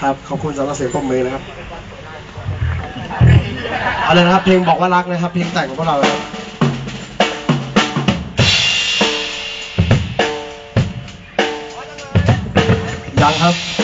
ครับขอบคุณสำหรับเสียงปรบมือนะครับเอาเลยนะครับเพลงบอกว่ารักนะครับเพลงแต่งของพวกเรานะครับยังครับ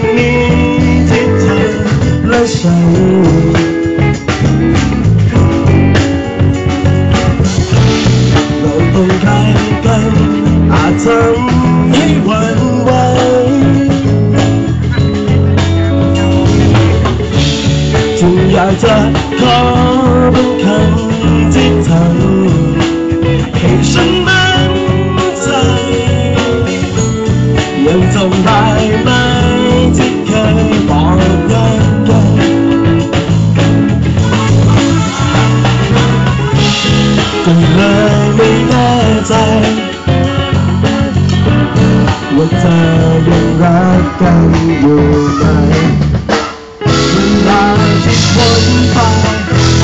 วันนี้ที่เธอและฉัน เราต้องใกล้กันอาจทำให้หวันไหวจึงอยากจะ ก็เลยไม่แน่ใจว่าเธอยังรักกันอยู่ไหมเวลาที่พ้นไป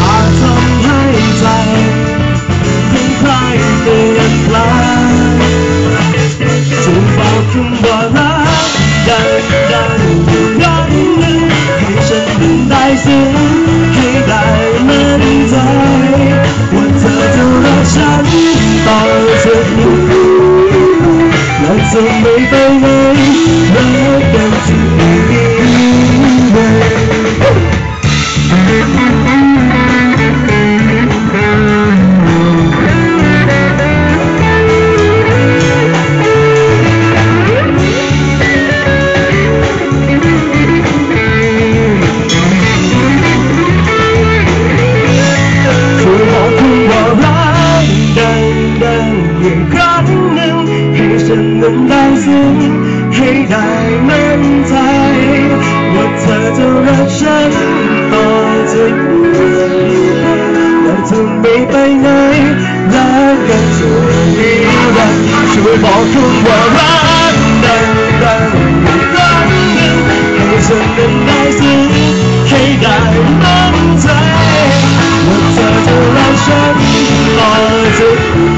อาจทำให้ใจของใครเปลี่ยนแปลงจึงบอกคุณว่า ได้ซึ้งให้ได้มั่นใจ ว่าเธอจะรักฉันต่อจากนี้และจะไม่ไปไหนรักกันจนนิรันดร์ช่วยบอกคุณว่ารักดังดังอีกครั้งหนึ่งให้ฉันนั้นได้ซึ้งให้ได้มั่นใจ ว่าเธอจะรักฉันต่อจากนี้